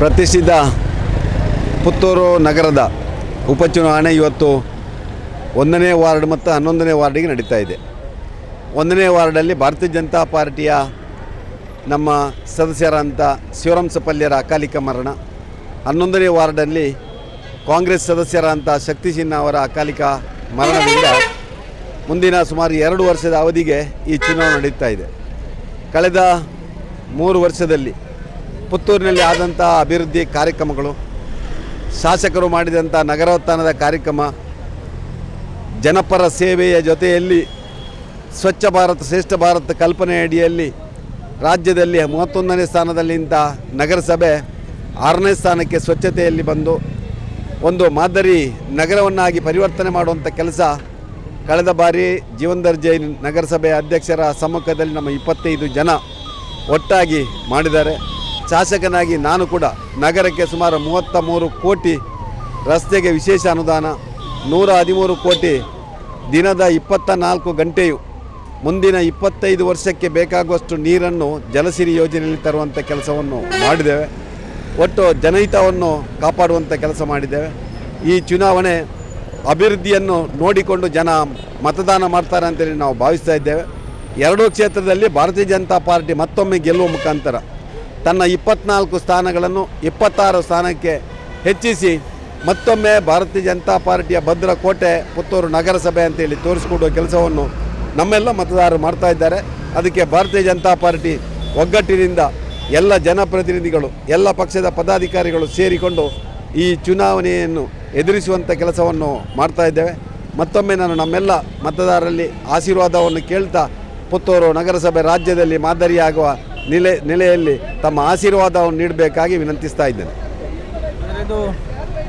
ಪ್ರತಿಷ್ಠಿತ ಪುತ್ತೂರು ನಗರದ ಉಪಚುನಾವಣೆ ಇವತ್ತು ಒಂದನೇ ವಾರ್ಡ್ ಮತ್ತು ಹನ್ನೊಂದನೇ ವಾರ್ಡಿಗೆ ನಡೀತಾ ಇದೆ. ಒಂದನೇ ವಾರ್ಡಲ್ಲಿ ಭಾರತೀಯ ಜನತಾ ಪಾರ್ಟಿಯ ನಮ್ಮ ಸದಸ್ಯರಂಥ ಶಿವರಂಸಪಲ್ಯರ ಅಕಾಲಿಕ ಮರಣ. ಹನ್ನೊಂದನೇ ವಾರ್ಡಲ್ಲಿ ಕಾಂಗ್ರೆಸ್ ಸದಸ್ಯರಂಥ ಶಕ್ತಿ ಸಿನ್ಹಾ ಅವರ ಅಕಾಲಿಕ ಮರಣದಿಂದ ಮುಂದಿನ ಸುಮಾರು ಎರಡು ವರ್ಷದ ಅವಧಿಗೆ ಈ ಚುನಾವಣೆ ನಡೀತಾ ಇದೆ. ಕಳೆದ ಮೂರು ವರ್ಷದಲ್ಲಿ ಪುತ್ತೂರಿನಲ್ಲಿ ಆದಂಥ ಅಭಿವೃದ್ಧಿ ಕಾರ್ಯಕ್ರಮಗಳು, ಶಾಸಕರು ಮಾಡಿದಂಥ ನಗರೋತ್ಥಾನದ ಕಾರ್ಯಕ್ರಮ, ಜನಪರ ಸೇವೆಯ ಜೊತೆಯಲ್ಲಿ ಸ್ವಚ್ಛ ಭಾರತ, ಶ್ರೇಷ್ಠ ಭಾರತ ಕಲ್ಪನೆ ಅಡಿಯಲ್ಲಿ ರಾಜ್ಯದಲ್ಲಿ ಮೂವತ್ತೊಂದನೇ ಸ್ಥಾನದಲ್ಲಿಂದ ನಗರಸಭೆ ಆರನೇ ಸ್ಥಾನಕ್ಕೆ ಸ್ವಚ್ಛತೆಯಲ್ಲಿ ಬಂದು ಒಂದು ಮಾದರಿ ನಗರವನ್ನಾಗಿ ಪರಿವರ್ತನೆ ಮಾಡುವಂಥ ಕೆಲಸ ಕಳೆದ ಬಾರಿ ಜೀವನ್ದರ್ ಜೈನ್ ನಗರಸಭೆ ಅಧ್ಯಕ್ಷರ ಸಮ್ಮುಖದಲ್ಲಿ ನಮ್ಮ ಇಪ್ಪತ್ತೈದು ಜನ ಒಟ್ಟಾಗಿ ಮಾಡಿದ್ದಾರೆ. ಶಾಸಕನಾಗಿ ನಾನು ಕೂಡ ನಗರಕ್ಕೆ ಸುಮಾರು ಮೂವತ್ತ ಮೂರು ಕೋಟಿ ರಸ್ತೆಗೆ ವಿಶೇಷ ಅನುದಾನ, ನೂರ ಹದಿಮೂರು ಕೋಟಿ ದಿನದ ಇಪ್ಪತ್ತ ನಾಲ್ಕು ಗಂಟೆಯು ಮುಂದಿನ ಇಪ್ಪತ್ತೈದು ವರ್ಷಕ್ಕೆ ಬೇಕಾಗುವಷ್ಟು ನೀರನ್ನು ಜಲಸಿರಿ ಯೋಜನೆಯಲ್ಲಿ ತರುವಂಥ ಕೆಲಸವನ್ನು ಮಾಡಿದ್ದೇವೆ. ಒಟ್ಟು ಜನಹಿತವನ್ನು ಕಾಪಾಡುವಂಥ ಕೆಲಸ ಮಾಡಿದ್ದೇವೆ. ಈ ಚುನಾವಣೆ ಅಭಿವೃದ್ಧಿಯನ್ನು ನೋಡಿಕೊಂಡು ಜನ ಮತದಾನ ಮಾಡ್ತಾರೆ ಅಂತೇಳಿ ನಾವು ಭಾವಿಸ್ತಾ ಇದ್ದೇವೆ. ಎರಡೂ ಕ್ಷೇತ್ರದಲ್ಲಿ ಭಾರತೀಯ ಜನತಾ ಪಾರ್ಟಿ ಮತ್ತೊಮ್ಮೆ ಗೆಲ್ಲುವ ಮುಖಾಂತರ ತನ್ನ ಇಪ್ಪತ್ನಾಲ್ಕು ಸ್ಥಾನಗಳನ್ನು ಇಪ್ಪತ್ತಾರು ಸ್ಥಾನಕ್ಕೆ ಹೆಚ್ಚಿಸಿ ಮತ್ತೊಮ್ಮೆ ಭಾರತೀಯ ಜನತಾ ಪಾರ್ಟಿಯ ಭದ್ರಕೋಟೆ ಪುತ್ತೂರು ನಗರಸಭೆ ಅಂತೇಳಿ ತೋರಿಸಿಕೊಡುವ ಕೆಲಸವನ್ನು ನಮ್ಮೆಲ್ಲ ಮತದಾರರು ಮಾಡ್ತಾ ಇದ್ದಾರೆ. ಅದಕ್ಕೆ ಭಾರತೀಯ ಜನತಾ ಪಾರ್ಟಿ ಒಗ್ಗಟ್ಟಿನಿಂದ ಎಲ್ಲ ಜನಪ್ರತಿನಿಧಿಗಳು, ಎಲ್ಲ ಪಕ್ಷದ ಪದಾಧಿಕಾರಿಗಳು ಸೇರಿಕೊಂಡು ಈ ಚುನಾವಣೆಯನ್ನು ಎದುರಿಸುವಂಥ ಕೆಲಸವನ್ನು ಮಾಡ್ತಾ ಇದ್ದೇವೆ. ಮತ್ತೊಮ್ಮೆ ನಾನು ನಮ್ಮೆಲ್ಲ ಮತದಾರರಲ್ಲಿ ಆಶೀರ್ವಾದವನ್ನು ಕೇಳ್ತಾ ಪುತ್ತೂರು ನಗರಸಭೆ ರಾಜ್ಯದಲ್ಲಿ ಮಾದರಿಯಾಗುವ ನೆಲೆ ನೆಲೆಯಲ್ಲಿ ತಮ್ಮ ಆಶೀರ್ವಾದವನ್ನು ನೀಡಬೇಕಾಗಿ ವಿನಂತಿಸ್ತಾ ಇದ್ದೇನೆ. ಇದು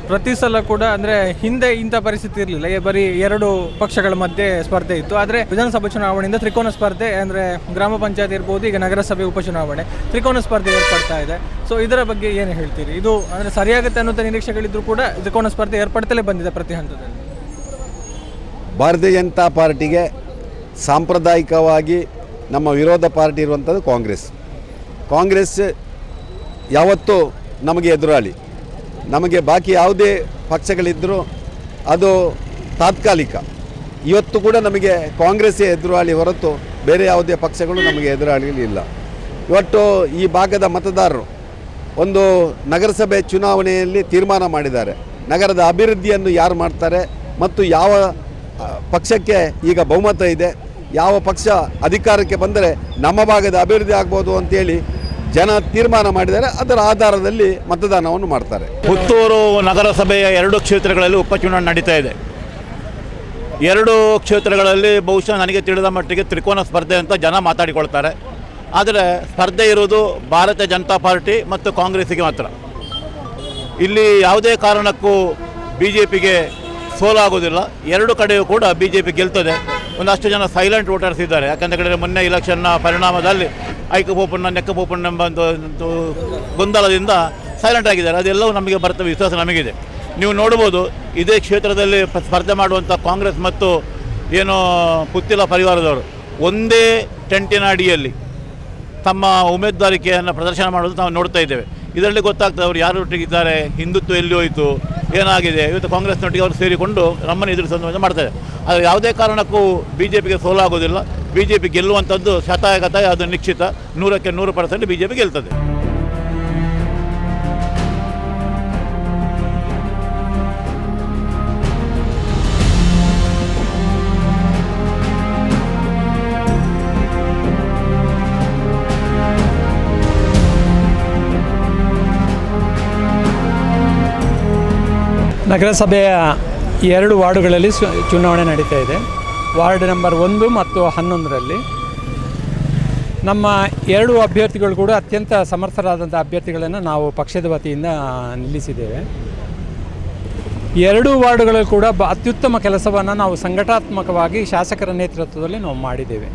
ಪ್ರತಿ ಸಲ ಕೂಡ ಅಂದ್ರೆ ಹಿಂದೆ ಇಂಥ ಪರಿಸ್ಥಿತಿ ಇರಲಿಲ್ಲ. ಬರೀ ಎರಡು ಪಕ್ಷಗಳ ಮಧ್ಯೆ ಸ್ಪರ್ಧೆ ಇತ್ತು. ಆದರೆ ವಿಧಾನಸಭಾ ಚುನಾವಣೆಯಿಂದ ತ್ರಿಕೋನ ಸ್ಪರ್ಧೆ ಅಂದ್ರೆ ಗ್ರಾಮ ಪಂಚಾಯತ್ ಇರ್ಬೋದು ಈಗ ನಗರಸಭೆ ಉಪಚುನಾವಣೆ ತ್ರಿಕೋನ ಸ್ಪರ್ಧೆ ಏರ್ಪಡ್ತಾ ಇದೆ. ಸೊ ಇದರ ಬಗ್ಗೆ ಏನು ಹೇಳ್ತೀರಿ? ಇದು ಅಂದ್ರೆ ಸರಿಯಾಗುತ್ತೆ ಅನ್ನುವಂಥ ನಿರೀಕ್ಷೆಗಳಿದ್ರು ಕೂಡ ತ್ರಿಕೋನ ಸ್ಪರ್ಧೆ ಏರ್ಪಡ್ತಲೇ ಬಂದಿದೆ ಪ್ರತಿ ಹಂತದಲ್ಲಿ. ಭಾರತೀಯ ಜನತಾ ಪಾರ್ಟಿಗೆ ಸಾಂಪ್ರದಾಯಿಕವಾಗಿ ನಮ್ಮ ವಿರೋಧ ಪಾರ್ಟಿ ಇರುವಂಥದ್ದು ಕಾಂಗ್ರೆಸ್. ಕಾಂಗ್ರೆಸ್ ಯಾವತ್ತೂ ನಮಗೆ ಎದುರಾಳಿ. ನಮಗೆ ಬಾಕಿ ಯಾವುದೇ ಪಕ್ಷಗಳಿದ್ದರೂ ಅದು ತಾತ್ಕಾಲಿಕ. ಇವತ್ತು ಕೂಡ ನಮಗೆ ಕಾಂಗ್ರೆಸ್ಸೇ ಎದುರಾಳಿ ಹೊರತು ಬೇರೆ ಯಾವುದೇ ಪಕ್ಷಗಳು ನಮಗೆ ಎದುರಾಳಿಗಳಿಲ್ಲ ಇವತ್ತು ಈ ಭಾಗದ ಮತದಾರರು ಒಂದು ನಗರಸಭೆ ಚುನಾವಣೆಯಲ್ಲಿ ತೀರ್ಮಾನ ಮಾಡಿದ್ದಾರೆ. ನಗರದ ಅಭಿವೃದ್ಧಿಯನ್ನು ಯಾರು ಮಾಡ್ತಾರೆ ಮತ್ತು ಯಾವ ಪಕ್ಷಕ್ಕೆ ಈಗ ಬಹುಮತ ಇದೆ, ಯಾವ ಪಕ್ಷ ಅಧಿಕಾರಕ್ಕೆ ಬಂದರೆ ನಮ್ಮ ಭಾಗದ ಅಭಿವೃದ್ಧಿ ಆಗ್ಬೋದು ಅಂತೇಳಿ ಜನ ತೀರ್ಮಾನ ಮಾಡಿದರೆ ಅದರ ಆಧಾರದಲ್ಲಿ ಮತದಾನವನ್ನು ಮಾಡ್ತಾರೆ. ಪುತ್ತೂರು ನಗರಸಭೆಯ ಎರಡು ಕ್ಷೇತ್ರಗಳಲ್ಲಿ ಉಪಚುನಾವಣೆ ನಡೀತಾ ಇದೆ. ಎರಡು ಕ್ಷೇತ್ರಗಳಲ್ಲಿ ಬಹುಶಃ ನನಗೆ ತಿಳಿದ ಮಟ್ಟಿಗೆ ತ್ರಿಕೋನ ಸ್ಪರ್ಧೆ ಅಂತ ಜನ ಮಾತಾಡಿಕೊಳ್ತಾರೆ. ಆದರೆ ಸ್ಪರ್ಧೆ ಇರುವುದು ಭಾರತೀಯ ಜನತಾ ಪಾರ್ಟಿ ಮತ್ತು ಕಾಂಗ್ರೆಸ್ಸಿಗೆ ಮಾತ್ರ. ಇಲ್ಲಿ ಯಾವುದೇ ಕಾರಣಕ್ಕೂ ಬಿ ಜೆ ಪಿಗೆ ಸೋಲಾಗೋದಿಲ್ಲ ಎರಡು ಕಡೆಯೂ ಕೂಡ ಬಿ ಜೆ ಪಿ ಗೆಲ್ತದೆ. ಒಂದಷ್ಟು ಜನ ಸೈಲೆಂಟ್ ವೋಟರ್ಸ್ ಇದ್ದಾರೆ. ಯಾಕಂತ ಹೇಳಿದ್ರೆ ಮೊನ್ನೆ ಇಲೆಕ್ಷನ್ನ ಪರಿಣಾಮದಲ್ಲಿ ಐಕ ಬೋಪಣ್ಣ ನೆಕ್ಕ ಬೋಪಣ್ಣ ಎಂಬ ಗೊಂದಲದಿಂದ ಸೈಲೆಂಟ್ ಆಗಿದ್ದಾರೆ. ಅದೆಲ್ಲವೂ ನಮಗೆ ಬರ್ತವೆ ವಿಶ್ವಾಸ ನಮಗಿದೆ. ನೀವು ನೋಡ್ಬೋದು, ಇದೇ ಕ್ಷೇತ್ರದಲ್ಲಿ ಸ್ಪರ್ಧೆ ಮಾಡುವಂಥ ಕಾಂಗ್ರೆಸ್ ಮತ್ತು ಏನು ಪುತ್ತಿಲ ಪರಿವಾರದವರು ಒಂದೇ ಟೆಂಟಿನ ಅಡಿಯಲ್ಲಿ ತಮ್ಮ ಉಮೇದುವಾರಿಕೆಯನ್ನು ಪ್ರದರ್ಶನ ಮಾಡೋದು ನಾವು ನೋಡ್ತಾ ಇದ್ದೇವೆ. ಇದರಲ್ಲಿ ಗೊತ್ತಾಗ್ತದೆ, ಅವರು ಯಾರೊಟ್ಟಿಗಿದ್ದಾರೆ ಹಿಂದುತ್ವ ಎಲ್ಲಿ ಹೋಯಿತು ಏನಾಗಿದೆ? ಇವತ್ತು ಕಾಂಗ್ರೆಸ್ನೊಟ್ಟಿಗೆ ಅವರು ಸೇರಿಕೊಂಡು ನಮ್ಮನ್ನು ಎದುರಿಸುವಂಥ ಮಾಡ್ತಾರೆ ಆದರೆ ಯಾವುದೇ ಕಾರಣಕ್ಕೂ ಬಿ ಜೆ ಪಿಗೆ ಸೋಲಾಗೋದಿಲ್ಲ. ಬಿ ಜೆ ಪಿ ಗೆಲ್ಲುವಂಥದ್ದು ಶತಾಯಗತ ಅದು ನಿಶ್ಚಿತ. ನೂರಕ್ಕೆ ನೂರು ಪರ್ಸೆಂಟ್ ಬಿ ಜೆ ಪಿ ಗೆಲ್ತದೆ. ನಗರಸಭೆಯ ಎರಡು ವಾರ್ಡುಗಳಲ್ಲಿ ಚುನಾವಣೆ ನಡೀತಾ ಇದೆ. ವಾರ್ಡ್ ನಂಬರ್ ಒಂದು ಮತ್ತು ಹನ್ನೊಂದರಲ್ಲಿ. ನಮ್ಮ ಎರಡು ಅಭ್ಯರ್ಥಿಗಳು ಕೂಡ ಅತ್ಯಂತ ಸಮರ್ಥರಾದಂಥ ಅಭ್ಯರ್ಥಿಗಳನ್ನು ನಾವು ಪಕ್ಷದ ವತಿಯಿಂದ ನಿಲ್ಲಿಸಿದ್ದೇವೆ. ಎರಡೂ ವಾರ್ಡುಗಳಲ್ಲಿ ಕೂಡ ಬ ಅತ್ಯುತ್ತಮ ಕೆಲಸವನ್ನು ನಾವು ಸಂಘಟಾತ್ಮಕವಾಗಿ ಶಾಸಕರ ನೇತೃತ್ವದಲ್ಲಿ ನಾವು ಮಾಡಿದ್ದೇವೆ.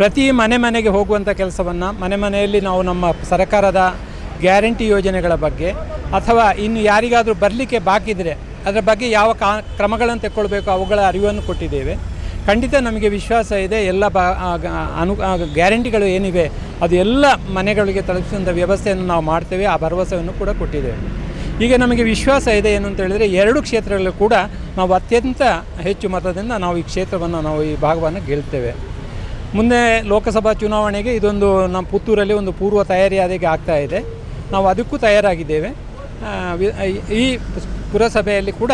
ಪ್ರತಿ ಮನೆ ಮನೆಗೆ ಹೋಗುವಂಥ ಕೆಲಸವನ್ನು, ಮನೆ ಮನೆಯಲ್ಲಿ ನಾವು ನಮ್ಮ ಸರ್ಕಾರದ ಗ್ಯಾರಂಟಿ ಯೋಜನೆಗಳ ಬಗ್ಗೆ, ಅಥವಾ ಇನ್ನು ಯಾರಿಗಾದರೂ ಬರಲಿಕ್ಕೆ ಬಾಕಿ ಇದ್ದರೆ ಅದರ ಬಗ್ಗೆ ಯಾವ ಕಾ ಕ್ರಮಗಳನ್ನು ತೆಕ್ಕೊಳ್ಬೇಕು ಅವುಗಳ ಅರಿವನ್ನು ಕೊಟ್ಟಿದ್ದೇವೆ. ಖಂಡಿತ ನಮಗೆ ವಿಶ್ವಾಸ ಇದೆ, ಎಲ್ಲ ಬ ಅನು ಗ್ಯಾರಂಟಿಗಳು ಏನಿವೆ ಅದು ಎಲ್ಲ ಮನೆಗಳಿಗೆ ತಲುಪಿಸುವಂಥ ವ್ಯವಸ್ಥೆಯನ್ನು ನಾವು ಮಾಡ್ತೇವೆ, ಆ ಭರವಸೆಯನ್ನು ಕೂಡ ಕೊಟ್ಟಿದ್ದೇವೆ. ಈಗ ನಮಗೆ ವಿಶ್ವಾಸ ಇದೆ ಏನು ಅಂತ ಹೇಳಿದರೆ ಎರಡು ಕ್ಷೇತ್ರಗಳಲ್ಲೂ ಕೂಡ ನಾವು ಅತ್ಯಂತ ಹೆಚ್ಚು ಮತದಿಂದ ನಾವು ಈ ಕ್ಷೇತ್ರವನ್ನು ನಾವು ಈ ಭಾಗವನ್ನು ಗೆಲ್ತೇವೆ. ಮುಂದೆ ಲೋಕಸಭಾ ಚುನಾವಣೆಗೆ ಇದೊಂದು ನಮ್ಮ ಪುತ್ತೂರಲ್ಲಿ ಒಂದು ಪೂರ್ವ ತಯಾರಿ ಅದಕ್ಕೆ ಆಗ್ತಾ ಇದೆ. ನಾವು ಅದಕ್ಕೂ ತಯಾರಾಗಿದ್ದೇವೆ. ಈ ಪುರಸಭೆಯಲ್ಲಿ ಕೂಡ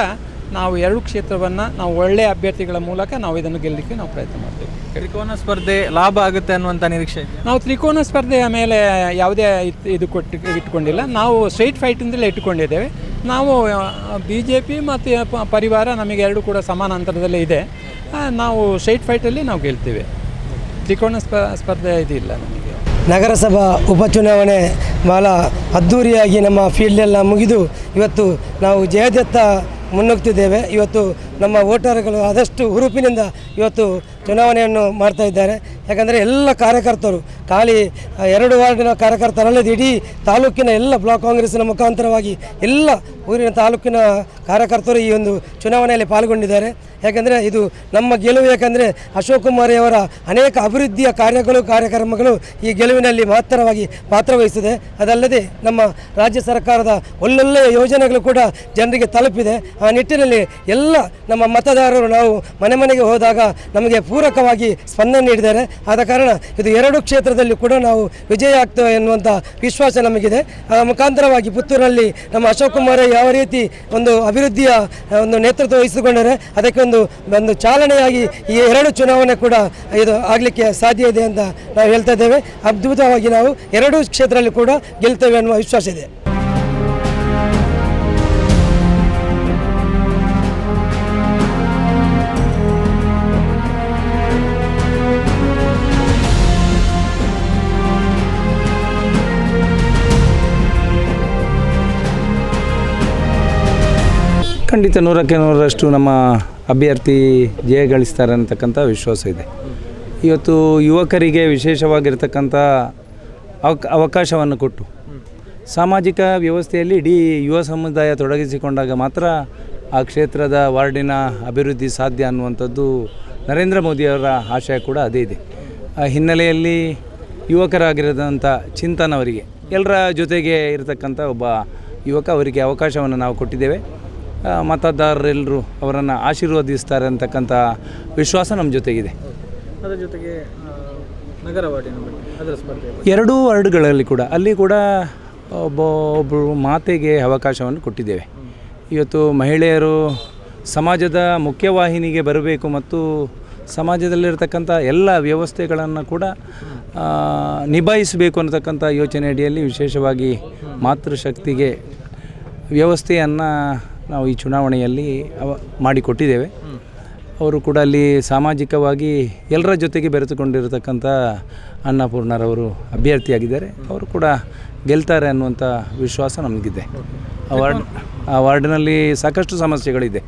ನಾವು ಎರಡು ಕ್ಷೇತ್ರವನ್ನು ನಾವು ಒಳ್ಳೆಯ ಅಭ್ಯರ್ಥಿಗಳ ಮೂಲಕ ನಾವು ಇದನ್ನು ಗೆಲ್ಲಲಿಕ್ಕೆ ನಾವು ಪ್ರಯತ್ನ ಮಾಡ್ತೇವೆ. ತ್ರಿಕೋನ ಸ್ಪರ್ಧೆ ಲಾಭ ಆಗುತ್ತೆ ಅನ್ನುವಂಥ ನಿರೀಕ್ಷೆ ನಾವು ತ್ರಿಕೋನ ಸ್ಪರ್ಧೆಯ ಮೇಲೆ ಯಾವುದೇ ಇದು ಕೊಟ್ಟು ಇಟ್ಕೊಂಡಿಲ್ಲ. ನಾವು ಸ್ಟ್ರೈಟ್ ಫೈಟಿಂದಲೇ ಇಟ್ಕೊಂಡಿದ್ದೇವೆ. ನಾವು ಬಿ ಜೆ ಪಿ ಮತ್ತು ಪರಿವಾರ ನಮಗೆ ಎರಡು ಕೂಡ ಸಮಾನ ಅಂತರದಲ್ಲೇ ಇದೆ ನಾವು ಸ್ಟ್ರೈಟ್ ಫೈಟಲ್ಲಿ ನಾವು ಗೆಲ್ತೇವೆ. ತ್ರಿಕೋನ ಸ್ಪ ಸ್ಪರ್ಧೆ ಇದಿಲ್ಲ ನಮಗೆ. ನಗರಸಭಾ ಉಪಚುನಾವಣೆ ಬಹಳ ಅದ್ಧೂರಿಯಾಗಿ ನಮ್ಮ ಫೀಲ್ಡೆಲ್ಲ ಮುಗಿದು ಇವತ್ತು ನಾವು ಜಯದತ್ತ ಮುನ್ನುಗ್ತಿದ್ದೇವೆ. ಇವತ್ತು ನಮ್ಮ ವೋಟರ್ಗಳು ಆದಷ್ಟು ಹುರುಪಿನಿಂದ ಇವತ್ತು ಚುನಾವಣೆಯನ್ನು ಮಾಡ್ತಾ ಇದ್ದಾರೆ. ಯಾಕಂದರೆ ಎಲ್ಲ ಕಾರ್ಯಕರ್ತರು, ಖಾಲಿ ಎರಡು ವಾರ್ಡಿನ ಕಾರ್ಯಕರ್ತರಲ್ಲದೆ ಇಡೀ ತಾಲೂಕಿನ ಎಲ್ಲ ಬ್ಲಾಕ್ ಕಾಂಗ್ರೆಸ್ನ ಮುಖಾಂತರವಾಗಿ ಎಲ್ಲ ಊರಿನ ತಾಲೂಕಿನ ಕಾರ್ಯಕರ್ತರು ಈ ಒಂದು ಚುನಾವಣೆಯಲ್ಲಿ ಪಾಲ್ಗೊಂಡಿದ್ದಾರೆ. ಯಾಕಂದರೆ ಇದು ನಮ್ಮ ಗೆಲುವು, ಯಾಕಂದರೆ ಅಶೋಕ್ ಕುಮಾರ್ ಅವರ ಅನೇಕ ಅಭಿವೃದ್ಧಿಯ ಕಾರ್ಯಗಳು, ಕಾರ್ಯಕ್ರಮಗಳು ಈ ಗೆಲುವಿನಲ್ಲಿ ಮಹತ್ತರವಾಗಿ ಪಾತ್ರವಹಿಸಿದೆ ಅದಲ್ಲದೆ ನಮ್ಮ ರಾಜ್ಯ ಸರ್ಕಾರದ ಒಳ್ಳೊಳ್ಳೆಯ ಯೋಜನೆಗಳು ಕೂಡ ಜನರಿಗೆ ತಲುಪಿದೆ. ಆ ನಿಟ್ಟಿನಲ್ಲಿ ಎಲ್ಲ ನಮ್ಮ ಮತದಾರರು ನಾವು ಮನೆ ಮನೆಗೆ ಹೋದಾಗ ನಮಗೆ ಪೂರಕವಾಗಿ ಸ್ಪಂದನೆ ನೀಡಿದ್ದಾರೆ. ಆದ ಕಾರಣ ಇದು ಎರಡು ಕ್ಷೇತ್ರದಲ್ಲಿ ಕೂಡ ನಾವು ವಿಜಯ ಆಗ್ತೇವೆ ಎನ್ನುವಂಥ ವಿಶ್ವಾಸ ನಮಗಿದೆ. ಆ, ಮುಖಾಂತರವಾಗಿ ಪುತ್ತೂರಲ್ಲಿ ನಮ್ಮ ಅಶೋಕ್ ಕುಮಾರ್ ಯಾವ ರೀತಿ ಒಂದು ಅಭಿವೃದ್ಧಿಯ ಒಂದು ನೇತೃತ್ವ ವಹಿಸಿಕೊಂಡರೆ ಅದಕ್ಕೆ ಒಂದು ಒಂದು ಚಾಲನೆಯಾಗಿ ಈ ಎರಡು ಚುನಾವಣೆ ಕೂಡ ಇದು ಆಗಲಿಕ್ಕೆ ಸಾಧ್ಯ ಇದೆ ಅಂತ ನಾವು ಹೇಳ್ತಾ ಇದ್ದೇವೆ. ಅದ್ಭುತವಾಗಿ ನಾವು ಎರಡೂ ಕ್ಷೇತ್ರದಲ್ಲಿ ಕೂಡ ಗೆಲ್ತೇವೆ ಅನ್ನುವ ವಿಶ್ವಾಸ ಇದೆ. ಖಂಡಿತ ನೂರಕ್ಕೆ ನೂರರಷ್ಟು ನಮ್ಮ ಅಭ್ಯರ್ಥಿ ಜಯ ಗಳಿಸ್ತಾರೆ ಅಂತಕ್ಕಂಥ ವಿಶ್ವಾಸ ಇದೆ. ಇವತ್ತು ಯುವಕರಿಗೆ ವಿಶೇಷವಾಗಿರ್ತಕ್ಕಂಥ ಅವಕ್, ಅವಕಾಶವನ್ನು ಕೊಟ್ಟು ಸಾಮಾಜಿಕ ವ್ಯವಸ್ಥೆಯಲ್ಲಿ ಇಡೀ ಯುವ ಸಮುದಾಯ ತೊಡಗಿಸಿಕೊಂಡಾಗ ಮಾತ್ರ ಆ ಕ್ಷೇತ್ರದ ವಾರ್ಡಿನ ಅಭಿವೃದ್ಧಿ ಸಾಧ್ಯ ಅನ್ನುವಂಥದ್ದು ನರೇಂದ್ರ ಮೋದಿಯವರ ಆಶಯ ಕೂಡ ಅದೇ ಇದೆ. ಆ ಹಿನ್ನೆಲೆಯಲ್ಲಿ ಯುವಕರಾಗಿರದಂಥ ಚಿಂತನ್ ಅವರಿಗೆ, ಎಲ್ಲರ ಜೊತೆಗೆ ಇರತಕ್ಕಂಥ ಒಬ್ಬ ಯುವಕ ಅವರಿಗೆ ಅವಕಾಶವನ್ನು ನಾವು ಕೊಟ್ಟಿದ್ದೇವೆ. ಮತದಾರರೆಲ್ಲರೂ ಅವರನ್ನು ಆಶೀರ್ವದಿಸ್ತಾರೆ ಅಂತಕ್ಕಂಥ ವಿಶ್ವಾಸ ನಮ್ಮ ಜೊತೆಗಿದೆ. ಅದರ ಜೊತೆಗೆ ನಗರ ವಾರ್ಡಿನ ಅದರ ಸ್ಪರ್ಧೆ ಎರಡೂ ವಾರ್ಡ್ಗಳಲ್ಲಿ ಕೂಡ ಅಲ್ಲಿ ಕೂಡ ಒಬ್ಬ ಒಬ್ಬರು ಮಾತೆಗೆ ಅವಕಾಶವನ್ನು ಕೊಟ್ಟಿದ್ದೇವೆ. ಇವತ್ತು ಮಹಿಳೆಯರು ಸಮಾಜದ ಮುಖ್ಯವಾಹಿನಿಗೆ ಬರಬೇಕು ಮತ್ತು ಸಮಾಜದಲ್ಲಿರ್ತಕ್ಕಂಥ ಎಲ್ಲ ವ್ಯವಸ್ಥೆಗಳನ್ನು ಕೂಡ ನಿಭಾಯಿಸಬೇಕು ಅನ್ನತಕ್ಕಂಥ ಯೋಚನೆ ಅಡಿಯಲ್ಲಿ ವಿಶೇಷವಾಗಿ ಮಾತೃಶಕ್ತಿಗೆ ವ್ಯವಸ್ಥೆಯನ್ನು ನಾವು ಈ ಚುನಾವಣೆಯಲ್ಲಿ ಅವ ಮಾಡಿಕೊಟ್ಟಿದ್ದೇವೆ. ಅವರು ಕೂಡ ಅಲ್ಲಿ ಸಾಮಾಜಿಕವಾಗಿ ಎಲ್ಲರ ಜೊತೆಗೆ ಬೆರೆತುಕೊಂಡಿರತಕ್ಕಂಥ ಅನ್ನಪೂರ್ಣರವರು ಅಭ್ಯರ್ಥಿಯಾಗಿದ್ದಾರೆ. ಅವರು ಕೂಡ ಗೆಲ್ತಾರೆ ಅನ್ನುವಂಥ ವಿಶ್ವಾಸ ನಮಗಿದೆ. ಆ ವಾರ್ಡ್ ಆ ವಾರ್ಡ್ನಲ್ಲಿ ಸಾಕಷ್ಟು ಸಮಸ್ಯೆಗಳಿದೆ.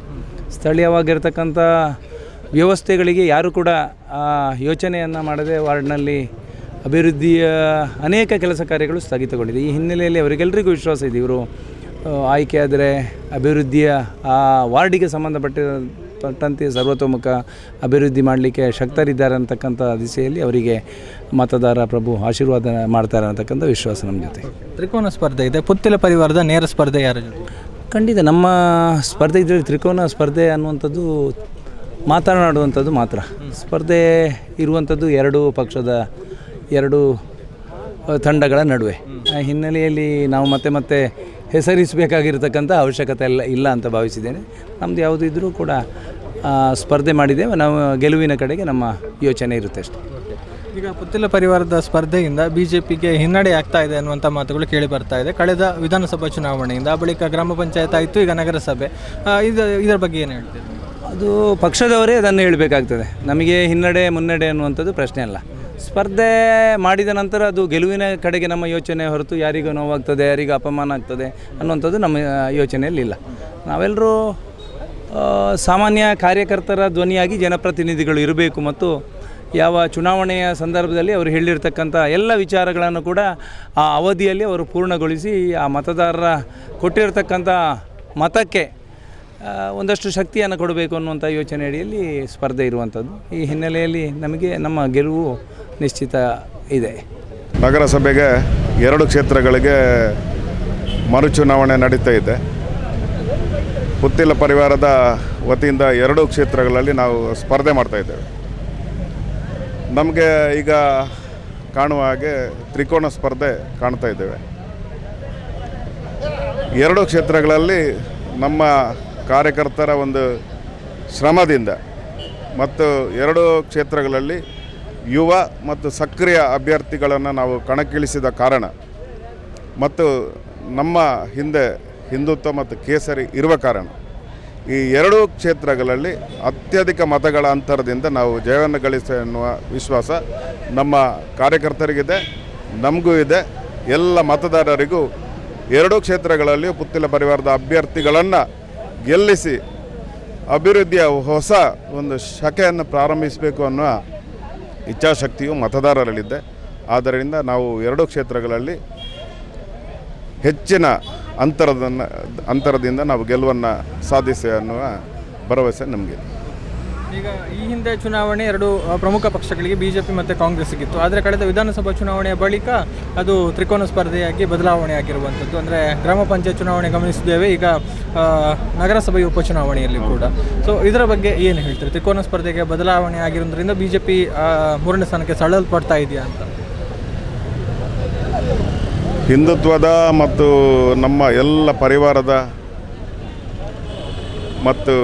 ಸ್ಥಳೀಯವಾಗಿರ್ತಕ್ಕಂಥ ವ್ಯವಸ್ಥೆಗಳಿಗೆ ಯಾರು ಕೂಡ ಆ ಯೋಚನೆಯನ್ನು ಮಾಡದೆ ವಾರ್ಡ್ನಲ್ಲಿ ಅಭಿವೃದ್ಧಿಯ ಅನೇಕ ಕೆಲಸ ಕಾರ್ಯಗಳು ಸ್ಥಗಿತಗೊಂಡಿದೆ. ಈ ಹಿನ್ನೆಲೆಯಲ್ಲಿ ಅವರಿಗೆಲ್ಲರಿಗೂ ವಿಶ್ವಾಸ ಇದೆ. ಇವರು ಆಯ್ಕೆ ಆದರೆ ಅಭಿವೃದ್ಧಿಯ ಆ ವಾರ್ಡಿಗೆ ಸಂಬಂಧಪಟ್ಟ ಪಟ್ಟಂತೆ ಸರ್ವತೋಮುಖ ಅಭಿವೃದ್ಧಿ ಮಾಡಲಿಕ್ಕೆ ಶಕ್ತರಿದ್ದಾರೆ ಅಂತಕ್ಕಂಥ ದಿಸೆಯಲ್ಲಿ ಅವರಿಗೆ ಮತದಾರ ಪ್ರಭು ಆಶೀರ್ವಾದ ಮಾಡ್ತಾರೆ ಅಂತಕ್ಕಂಥ ವಿಶ್ವಾಸ ನಮ್ಮ ಜೊತೆ. ತ್ರಿಕೋನ ಸ್ಪರ್ಧೆ ಇದೆ. ಪುತ್ತಿಲ ಪರಿವಾರದ ನೇರ ಸ್ಪರ್ಧೆ ಯಾರ ಖಂಡಿತ ನಮ್ಮ ಸ್ಪರ್ಧೆ ಇದರಲ್ಲಿ ತ್ರಿಕೋನ ಸ್ಪರ್ಧೆ ಅನ್ನುವಂಥದ್ದು ಮಾತನಾಡುವಂಥದ್ದು ಮಾತ್ರ. ಸ್ಪರ್ಧೆ ಇರುವಂಥದ್ದು ಎರಡು ಪಕ್ಷದ ಎರಡು ತಂಡಗಳ ನಡುವೆ. ಆ ಹಿನ್ನೆಲೆಯಲ್ಲಿ ನಾವು ಮತ್ತೆ ಮತ್ತೆ ಹೆಸರಿಸಬೇಕಾಗಿರ್ತಕ್ಕಂಥ ಅವಶ್ಯಕತೆ ಇಲ್ಲ ಇಲ್ಲ ಅಂತ ಭಾವಿಸಿದ್ದೇನೆ. ನಮ್ಮದು ಯಾವುದು ಇದ್ದರೂ ಕೂಡ ಸ್ಪರ್ಧೆ ಮಾಡಿದ್ದೇವೆ. ನಾವು ಗೆಲುವಿನ ಕಡೆಗೆ ನಮ್ಮ ಯೋಚನೆ ಇರುತ್ತೆ ಅಷ್ಟೇ. ಈಗ ಪುತ್ತಿಲ ಪರಿವಾರದ ಸ್ಪರ್ಧೆಯಿಂದ ಬಿ ಜೆ ಪಿಗೆ ಹಿನ್ನಡೆ ಆಗ್ತಾ ಇದೆ ಅನ್ನುವಂಥ ಮಾತುಗಳು ಕೇಳಿ ಬರ್ತಾ ಇದೆ. ಕಳೆದ ವಿಧಾನಸಭಾ ಚುನಾವಣೆಯಿಂದ ಬಳಿಕ ಗ್ರಾಮ ಪಂಚಾಯತ್ ಆಯಿತು ಈಗ ನಗರಸಭೆ. ಇದು ಇದರ ಬಗ್ಗೆ ಏನು ಹೇಳ್ತೀರಿ? ಅದು ಪಕ್ಷದವರೇ ಅದನ್ನು ಹೇಳಬೇಕಾಗ್ತದೆ. ನಮಗೆ ಹಿನ್ನಡೆ ಮುನ್ನಡೆ ಅನ್ನುವಂಥದ್ದು ಪ್ರಶ್ನೆ ಅಲ್ಲ. ಸ್ಪರ್ಧೆ ಮಾಡಿದ ನಂತರ ಅದು ಗೆಲುವಿನ ಕಡೆಗೆ ನಮ್ಮ ಯೋಚನೆ ಹೊರತು ಯಾರಿಗೂ ನೋವಾಗ್ತದೆ, ಯಾರಿಗೂ ಅಪಮಾನ ಆಗ್ತದೆ ಅನ್ನುವಂಥದ್ದು ನಮ್ಮ ಯೋಚನೆಯಲ್ಲಿಲ್ಲ ನಾವೆಲ್ಲರೂ ಸಾಮಾನ್ಯ ಕಾರ್ಯಕರ್ತರ ಧ್ವನಿಯಾಗಿ ಜನಪ್ರತಿನಿಧಿಗಳು ಇರಬೇಕು ಮತ್ತು ಯಾವ ಚುನಾವಣೆಯ ಸಂದರ್ಭದಲ್ಲಿ ಅವರು ಹೇಳಿರ್ತಕ್ಕಂಥ ಎಲ್ಲ ವಿಚಾರಗಳನ್ನು ಕೂಡ ಆ ಅವಧಿಯಲ್ಲಿ ಅವರು ಪೂರ್ಣಗೊಳಿಸಿ ಆ ಮತದಾರರ ಕೊಟ್ಟಿರತಕ್ಕಂಥ ಮತಕ್ಕೆ ಒಂದಷ್ಟು ಶಕ್ತಿಯನ್ನು ಕೊಡಬೇಕು ಅನ್ನುವಂಥ ಯೋಚನೆ ಅಡಿಯಲ್ಲಿ ಸ್ಪರ್ಧೆ ಇರುವಂಥದ್ದು. ಈ ಹಿನ್ನೆಲೆಯಲ್ಲಿ ನಮಗೆ ನಮ್ಮ ಗೆಲುವು ನಿಶ್ಚಿತ ಇದೆ. ನಗರಸಭೆಗೆ ಎರಡು ಕ್ಷೇತ್ರಗಳಿಗೆ ಮರುಚುನಾವಣೆ ನಡೀತಾ ಇದೆ. ಪುತ್ತಿಲ ಪರಿವಾರದ ವತಿಯಿಂದ ಎರಡು ಕ್ಷೇತ್ರಗಳಲ್ಲಿ ನಾವು ಸ್ಪರ್ಧೆ ಮಾಡ್ತಾಯಿದ್ದೇವೆ ನಮಗೆ ಈಗ ಕಾಣುವ ಹಾಗೆ ತ್ರಿಕೋನ ಸ್ಪರ್ಧೆ ಕಾಣ್ತಾ ಇದ್ದೇವೆ. ಎರಡು ಕ್ಷೇತ್ರಗಳಲ್ಲಿ ನಮ್ಮ ಕಾರ್ಯಕರ್ತರ ಒಂದು ಶ್ರಮದಿಂದ ಮತ್ತು ಎರಡು ಕ್ಷೇತ್ರಗಳಲ್ಲಿ ಯುವ ಮತ್ತು ಸಕ್ರಿಯ ಅಭ್ಯರ್ಥಿಗಳನ್ನು ನಾವು ಕಣಕ್ಕಿಳಿಸಿದ ಕಾರಣ ಮತ್ತು ನಮ್ಮ ಹಿಂದೆ ಹಿಂದುತ್ವ ಮತ್ತು ಕೇಸರಿ ಇರುವ ಕಾರಣ ಈ ಎರಡೂ ಕ್ಷೇತ್ರಗಳಲ್ಲಿ ಅತ್ಯಧಿಕ ಮತಗಳ ಅಂತರದಿಂದ ನಾವು ಜಯವನ್ನು ಗಳಿಸ ಎನ್ನುವ ವಿಶ್ವಾಸ ನಮ್ಮ ಕಾರ್ಯಕರ್ತರಿಗಿದೆ, ನಮಗೂ ಇದೆ. ಎಲ್ಲ ಮತದಾರರಿಗೂ ಎರಡೂ ಕ್ಷೇತ್ರಗಳಲ್ಲಿ ಪುತ್ತಿಲ ಪರಿವಾರದ ಅಭ್ಯರ್ಥಿಗಳನ್ನು ಗೆಲ್ಲಿಸಿ ಅಭಿವೃದ್ಧಿಯ ಹೊಸ ಒಂದು ಶಕೆಯನ್ನು ಪ್ರಾರಂಭಿಸಬೇಕು ಅನ್ನುವ ಇಚ್ಛಾಶಕ್ತಿಯು ಮತದಾರರಲ್ಲಿದೆ. ಆದ್ದರಿಂದ ನಾವು ಎರಡೂ ಕ್ಷೇತ್ರಗಳಲ್ಲಿ ಹೆಚ್ಚಿನ ಅಂತರದನ್ನು, ಅಂತರದಿಂದ ನಾವು ಗೆಲುವನ್ನು ಸಾಧಿಸಿ ಅನ್ನುವ ಭರವಸೆ ನಮಗೆ ಈಗ ಈ ಹಿಂದೆ ಚುನಾವಣೆ ಎರಡು ಪ್ರಮುಖ ಪಕ್ಷಗಳಿಗೆ ಬಿಜೆಪಿ ಮತ್ತು ಕಾಂಗ್ರೆಸ್ಗಿತ್ತು ಆದರೆ ಕಳೆದ ವಿಧಾನಸಭಾ ಚುನಾವಣೆಯ ಬಳಿಕ ಅದು ತ್ರಿಕೋನ ಸ್ಪರ್ಧೆಯಾಗಿ ಬದಲಾವಣೆ ಆಗಿರುವಂಥದ್ದು. ಅಂದರೆ ಗ್ರಾಮ ಪಂಚಾಯತ್ ಚುನಾವಣೆ ಗಮನಿಸಿದ್ದೇವೆ, ಈಗ ನಗರಸಭೆಯ ಉಪಚುನಾವಣೆಯಲ್ಲಿ ಕೂಡ. ಸೊ ಇದರ ಬಗ್ಗೆ ಏನು ಹೇಳ್ತೀರಿ? ತ್ರಿಕೋನ ಸ್ಪರ್ಧೆಗೆ ಬದಲಾವಣೆ ಆಗಿರೋದ್ರಿಂದ ಬಿ ಜೆ ಪಿ ಮೂರನೇ ಸ್ಥಾನಕ್ಕೆ ಸಳಲ್ಪಡ್ತಾ ಇದೆಯಾ ಅಂತ? ಹಿಂದುತ್ವದ ಮತ್ತು ನಮ್ಮ ಎಲ್ಲ ಪರಿವಾರದ ಮತ್ತು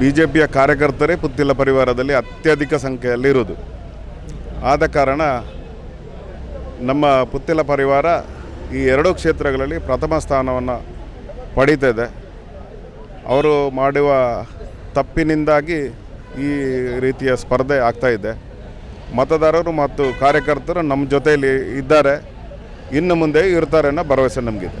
ಬಿ ಜೆ ಪಿಯ ಕಾರ್ಯಕರ್ತರೇ ಪುತ್ತಿಲ ಪರಿವಾರದಲ್ಲಿ ಅತ್ಯಧಿಕ ಸಂಖ್ಯೆಯಲ್ಲಿ ಇರುವುದು. ಆದ ಕಾರಣ ನಮ್ಮ ಪುತ್ತಿಲ ಪರಿವಾರ ಈ ಎರಡೂ ಕ್ಷೇತ್ರಗಳಲ್ಲಿ ಪ್ರಥಮ ಸ್ಥಾನವನ್ನು ಪಡೀತದೆ. ಅವರು ಮಾಡುವ ತಪ್ಪಿನಿಂದಾಗಿ ಈ ರೀತಿಯ ಸ್ಪರ್ಧೆ ಆಗ್ತಾ ಇದೆ. ಮತದಾರರು ಮತ್ತು ಕಾರ್ಯಕರ್ತರು ನಮ್ಮ ಜೊತೆಯಲ್ಲಿ ಇದ್ದಾರೆ. ಇನ್ನು ಮುಂದೆ ಇರ್ತಾರೆ ಅನ್ನೋ ಭರವಸೆ ನಮಗಿದೆ.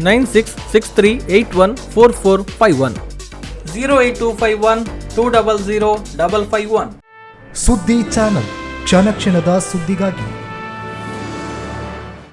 9663814451 08251 200 551 ಸುದ್ದಿ ಚಾನಲ್ ಕ್ಷಣ ಕ್ಷಣದ ಸುದ್ದಿಗಾಗಿ